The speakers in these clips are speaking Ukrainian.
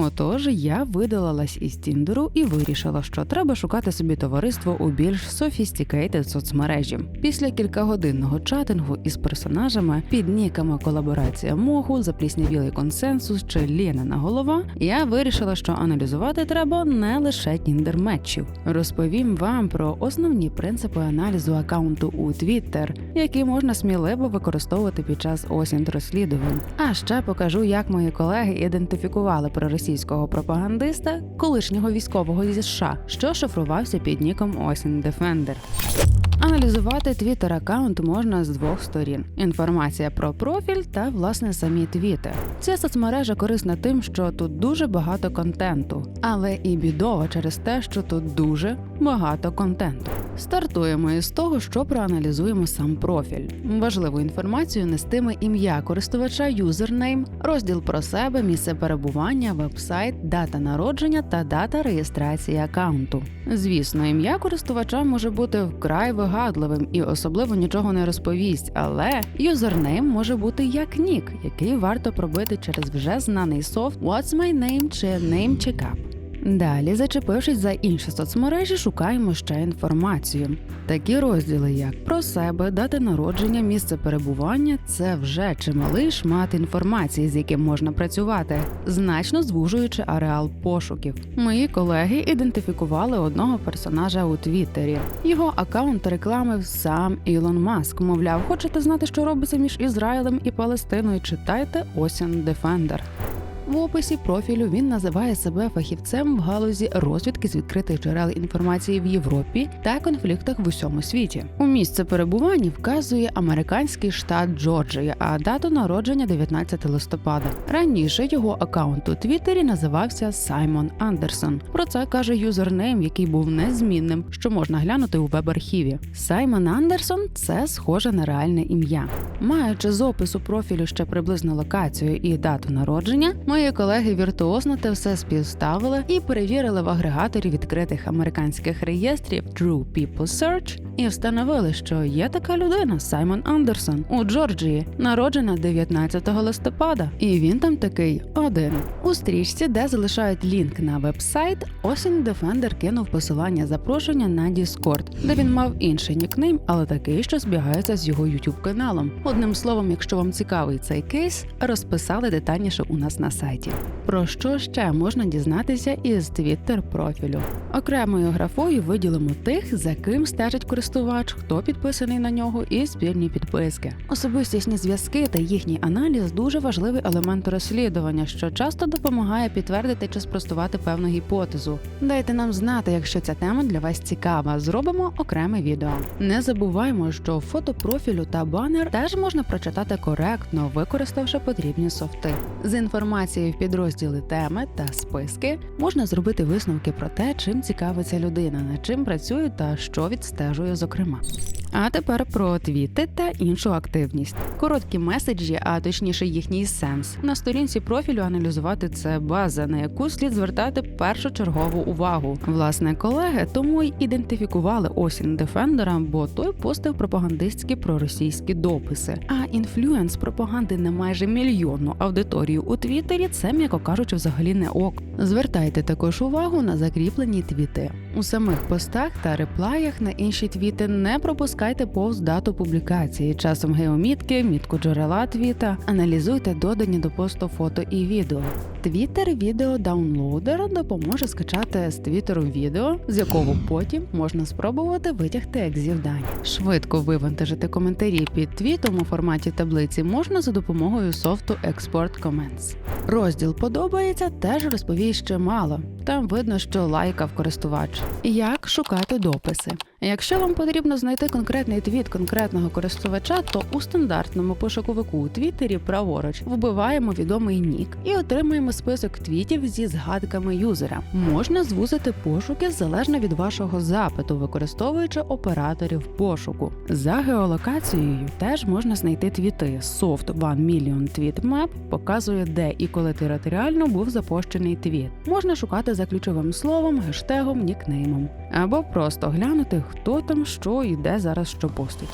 Отож, я видалилась із Тіндеру і вирішила, що треба шукати собі товариство у більш sophisticated соцмережі. Після кількагодинного чатингу із персонажами під ніками колаборація моху, запліснявілий консенсус чи Ленина голова, я вирішила, що аналізувати треба не лише тіндер матчів. Розповім вам про основні принципи аналізу акаунту у Twitter, які можна сміливо використовувати під час осінь розслідувань. А ще покажу, як мої колеги ідентифікували проросійського пропагандиста, колишнього військового зі США, що шифрувався під ніком Осін Defender. Аналізувати твіттер аккаунт можна з двох сторін: інформація про профіль та власне самі твіти. Ця соцмережа корисна тим, що тут дуже багато контенту, але і бідова через те, що тут дуже багато контенту. Стартуємо із того, що проаналізуємо сам профіль. Важливу інформацію нестиме ім'я користувача, юзернейм, розділ про себе, місце перебування, вебсайт, дата народження та дата реєстрації аккаунту. Звісно, ім'я користувача може бути вкрай вигадливим і особливо нічого не розповість, але юзернейм може бути як нік, який варто пробити через вже знаний софт. What's My Name? Чи Name Checkup. Далі, зачепившись за інші соцмережі, шукаємо ще інформацію. Такі розділи, як про себе, дати народження, місце перебування це вже чималий шмат інформації, з яким можна працювати, значно звужуючи ареал пошуків. Мої колеги ідентифікували одного персонажа у Твіттері. Його аккаунт рекламив сам Ілон Маск. Мовляв, хочете знати, що робиться між Ізраїлем і Палестиною? Читайте Осін Defender. В описі профілю він називає себе фахівцем в галузі розвідки з відкритих джерел інформації в Європі та конфліктах в усьому світі. У місце перебування вказує американський штат Джорджія, а дату народження 19 листопада. Раніше його аккаунт у Твіттері називався Саймон Андерсон. Про це каже юзернейм, який був незмінним, що можна глянути у веб-архіві. Саймон Андерсон це схоже на реальне ім'я. Маючи з опису профілю ще приблизно локацію і дату народження, мої колеги віртуозно те все співставили і перевірили в агрегаторі відкритих американських реєстрів True People Search і встановили, що є така людина Саймон Андерсон у Джорджії, народжена 19 листопада, і він там такий один. У стрічці, де залишають лінк на вебсайт, Осінь Defender кинув посилання запрошення на Discord, де він мав інший нікнейм, але такий, що збігається з його YouTube каналом. Одним словом, якщо вам цікавий цей кейс, розписали детальніше у нас на сайті. Про що ще можна дізнатися із Twitter профілю? Окремою графою виділимо тих, за ким стежить користувач, хто підписаний на нього, і спільні підписки. Особистісні зв'язки та їхній аналіз дуже важливий елемент розслідування, що часто допомагає підтвердити чи спростувати певну гіпотезу. Дайте нам знати, якщо ця тема для вас цікава. Зробимо окреме відео. Не забуваймо, що фото профілю та банер теж можна прочитати коректно, використавши потрібні софти. З інформацією в підрозділі теми та списки можна зробити висновки про те, чим цікавиться людина, над чим працює та що відстежує зокрема. А тепер про твіти та іншу активність. Короткі меседжі, а точніше їхній сенс. На сторінці профілю аналізувати це база, на яку слід звертати першочергову увагу. Власне, колеги тому й ідентифікували осінь Дефендера, бо той постив пропагандистські проросійські дописи. А інфлюенс пропаганди на майже мільйонну аудиторію у Твіттері це, м'яко кажучи, взагалі не ок. Звертайте також увагу на закріплені твіти. У самих постах та реплаях на інші твіти не пропускайте повз дату публікації, часом геомітки, мітку джерела твіта, аналізуйте додані до посту фото і відео. Твіттер відео даунлоудер допоможе скачати з твіттеру відео, з якого потім можна спробувати витягти екзів дані. Швидко вивантажити коментарі під твітом у форматі таблиці можна за допомогою софту Export Comments. Розділ подобається теж розповість ще мало. Там видно, що лайкав користувач. Як шукати дописи? Якщо вам потрібно знайти конкретний твіт конкретного користувача, то у стандартному пошуковику у Твіттері праворуч вбиваємо відомий нік і отримуємо список твітів зі згадками юзера. Можна звузити пошуки залежно від вашого запиту, використовуючи операторів пошуку. За геолокацією теж можна знайти твіти. Soft One Million Tweet Map показує, де і коли територіально був запущений твіт. Можна шукати за ключовим словом, гештегом, нікнеймом або просто глянути, хто там що і де зараз що постить.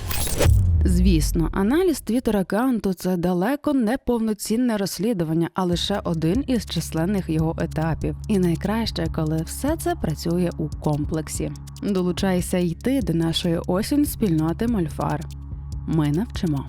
Звісно, аналіз твіттер аккаунту це далеко не повноцінне розслідування, а лише один із численних його етапів. І найкраще, коли все це працює у комплексі. Долучайся йти до нашої осінь спільноти Мольфар. Ми навчимо.